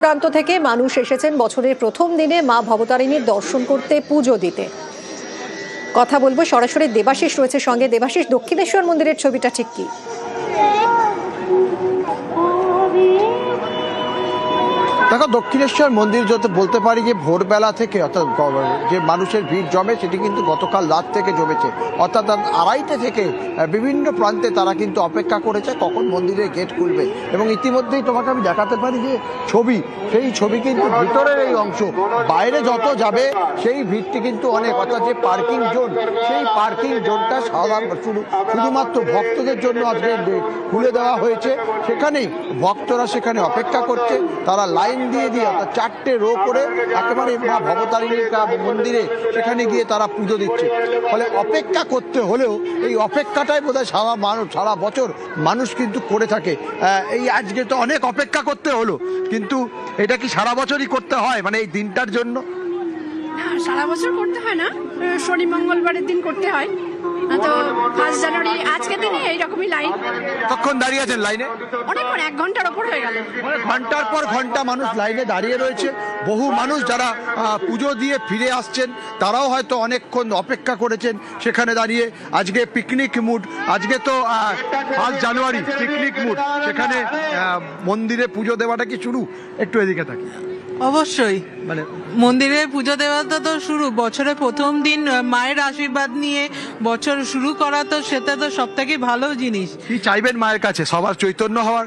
প্রান্ত থেকে মানুষ এসেছেন বছরের প্রথম দিনে মা ভবতারিণীর দর্শন করতে পুজো দিতে। কথা বলব সরাসরি দেবাশিস রয়েছে সঙ্গে। দেবাশিস, দক্ষিণেশ্বর মন্দিরের ছবিটা ঠিক কি? দেখো, দক্ষিণেশ্বর মন্দির যত বলতে পারি যে ভোরবেলা থেকে অর্থাৎ যে মানুষের ভিড় জমে, সেটি কিন্তু গতকাল রাত থেকে জমেছে। অর্থাৎ আড়াইটে থেকে বিভিন্ন প্রান্তে তারা কিন্তু অপেক্ষা করেছে কখন মন্দিরের গেট খুলবে। এবং ইতিমধ্যেই তোমাকে আমি দেখাতে পারি যে ছবি, সেই ছবি কিন্তু ভিতরের এই অংশ। বাইরে যত যাবে, সেই ভিড়টি কিন্তু অনেক। অর্থাৎ যে পার্কিং জোন, সেই পার্কিং জোনটা সাধারণ শুধু শুধুমাত্র ভক্তদের জন্য আজকে খুলে দেওয়া হয়েছে। সেখানেই ভক্তরা সেখানে অপেক্ষা করছে, তারা লাইন দিয়ে দিয়ে অর্থাৎ চারটে রো করে একেবারে মা ভবতারিণীর মন্দিরে সেখানে গিয়ে তারা পুজো দিচ্ছে। ফলে অপেক্ষা করতে হলেও এই অপেক্ষাটাই বোধহয় সারা মানুষ সারা বছর মানুষ কিন্তু করে থাকে। এই আজকে তো অনেক অপেক্ষা করতে হলো। কিন্তু এটা কি সারা বছরই করতে হয়? মানে এই দিনটার জন্য? সারা বছর করতে হয় না। শনি, মঙ্গলবারের দিন করতে হয়। তো ফার্স্ট জানুয়ারি আজকের দিনে এইরকমই লাইন কখন দাঁড়িয়ে আছেন লাইনে অনেকক্ষণ এক ঘণ্টার ওপর হয়ে গেল। মানে ঘণ্টার পর ঘণ্টা মানুষ লাইনে দাঁড়িয়ে রয়েছে। বহু মানুষ যারা পুজো দিয়ে ফিরে আসছেন তারাও হয়তো অনেকক্ষণ অপেক্ষা করেছেন সেখানে দাঁড়িয়ে। আজকে পিকনিক মুড আজকে তো পাঁচ জানুয়ারি পিকনিক মুড সেখানে মন্দিরে পুজো দেওয়াটা কি শুরু? একটু এদিকে থাকি। অবশ্যই। মানে মন্দিরে পুজো দেওয়াটা তো শুরু। বছরের প্রথম দিন মায়ের আশীর্বাদ নিয়ে বছর শুরু করা তো সেটা তো সব থেকে ভালো জিনিস। কি চাইবেন মায়ের কাছে? সবার চৈতন্য হওয়ার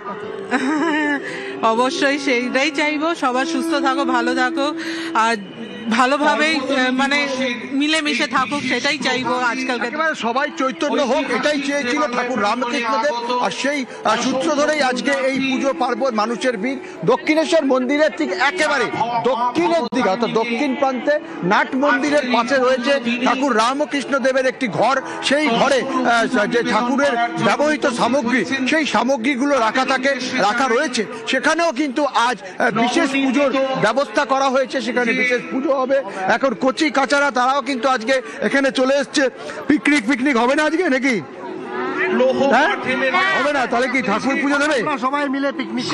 অবশ্যই সেইটাই চাইব। সবার সুস্থ থাকো ভালো থাকো। আর ভালোভাবেই মানে মিলেমিশে থাকুক, সেটাই চাইব আজকালকার সবাই চৈতন্য হোক, এটাই চেয়েছিল ঠাকুর রামকৃষ্ণদেব। আর সেই সূত্র ধরেই আজকে এই পুজো পার্বণ মানুষের ভিড়। দক্ষিণেশ্বর মন্দিরের ঠিক একেবারে দক্ষিণের দিকে, অর্থাৎ দক্ষিণ প্রান্তে নাট মন্দিরের পাশে রয়েছে ঠাকুর রামকৃষ্ণ দেবের একটি ঘর। সেই ঘরে যে ঠাকুরের ব্যবহৃত সামগ্রী, সেই সামগ্রীগুলো রাখা থাকে, রাখা রয়েছে। সেখানেও কিন্তু আজ বিশেষ পুজোর ব্যবস্থা করা হয়েছে। সেখানে বিশেষ পুজো হবে। এখন কচি কাচারা তারাও কিন্তু আজকে এখানে চলে এসছে। পিকনিক পিকনিক হবে না আজকে নাকি? হ্যাঁ? হবে না তাহলে কি ঠাকুর পুজো দেবে? সবাই মিলে পিকনিক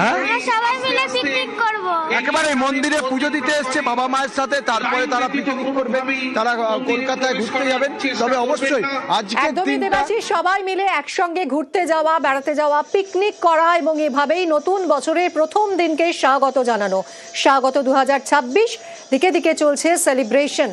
হ্যাঁ? সবাই মিলে পিকনিক করব। একেবারে মন্দিরে পুজো দিতে এসছে বাবা মায়ের সাথে তারপরে তারা পিকনিক করবে। তারা কলকাতায় ঘুরতে যাবেন। তবে অবশ্যই আজকে দিনটা সবাই মিলে একসঙ্গে ঘুরতে যাওয়া বেড়াতে যাওয়া পিকনিক করা এবং এভাবেই নতুন বছরের প্রথম দিনকে স্বাগত জানানো। স্বাগত দু হাজার ছাব্বিশ। দিকে দিকে চলছে সেলিব্রেশন